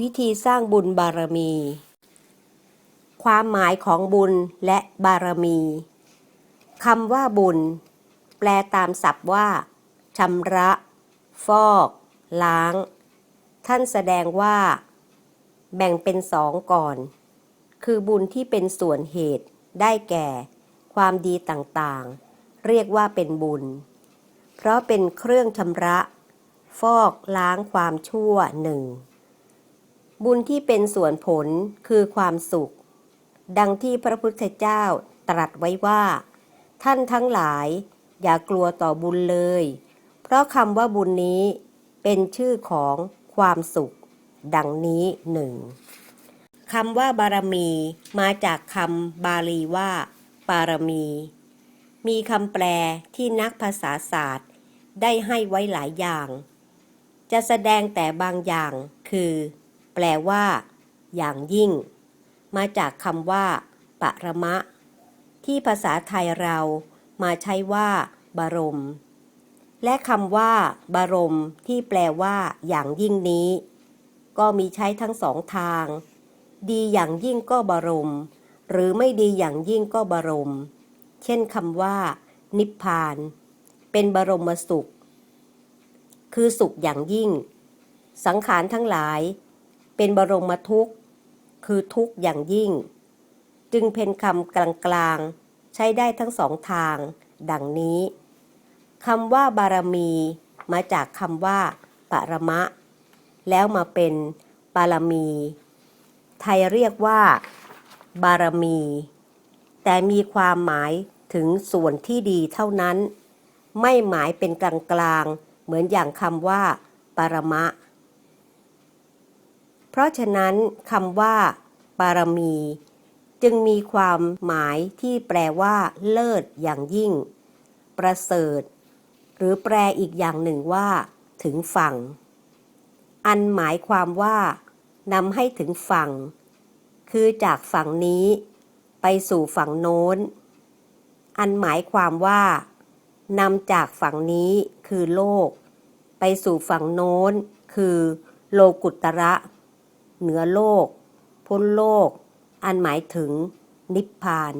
วิธีสร้างบุญบารมี ความหมายของบุญและบารมีคำว่าบุญ แปลตามศัพท์ว่าชำระ ฟอก ล้าง ท่านแสดงว่า แบ่งเป็นสองก่อน คือบุญที่เป็นส่วนเหตุได้แก่ ความดีต่างๆ เรียกว่าเป็นบุญ เพราะเป็นเครื่องชำระ ฟอกล้างความชั่วหนึ่ง บุญที่เป็นส่วนผลคือความสุข ดังที่พระพุทธเจ้าตรัสไว้ว่า ท่านทั้งหลาย อย่ากลัวต่อบุญเลย เพราะคำว่าบุญนี้เป็นชื่อของความสุข ดังนี้หนึ่งคำว่าบารมีมาจากคำบาลีว่า ปารมี มีคำแปลที่นักภาษาศาสตร์ ได้ให้ไว้หลายอย่าง จะแสดงแต่บางอย่างคือ แปลว่า อย่างยิ่ง มาจากคำว่าปรมะ ที่ภาษาไทยเรามาใช้ว่า บรม และคำว่า บรม ที่แปลว่า อย่างยิ่งนี้ ก็มีใช้ทั้งสองทาง ดีอย่างยิ่งก็บรม หรือไม่ดีอย่างยิ่งก็บรม เช่นคำว่า นิพพาน เป็นบรมสุข คือสุขอย่างยิ่ง สังขารทั้งหลาย เป็นบรมทุกข์ คือทุกข์อย่างยิ่ง จึงเป็นคำกลางๆ ใช้ได้ทั้งสองทาง ดังนี้คำว่าบารมีมาจากคำว่าปรมะ แล้วมาเป็นปารมี ไทยเรียกว่า บารมี แต่มีความหมายถึงส่วนที่ดีเท่านั้น ไม่หมายเป็นกลางๆ เหมือนอย่างคำว่า ปรมะ เพราะฉะนั้นคำว่า ปารมี จึงมีความหมายที่แปลว่า เลิศอย่างยิ่ง ประเสริฐ หรือแปลอีกอย่างหนึ่งว่า ถึงฝั่ง อันหมายความว่านำให้ถึงฝั่ง คือจากฝั่งนี้ ไปสู่ฝั่งโน้น อันหมายความว่านำจากฝั่งนี้คือโลก ไปสู่ฝั่งโน้น คือโลกุตระ เหนือโลก พ้นโลก อันหมายถึงนิพพาน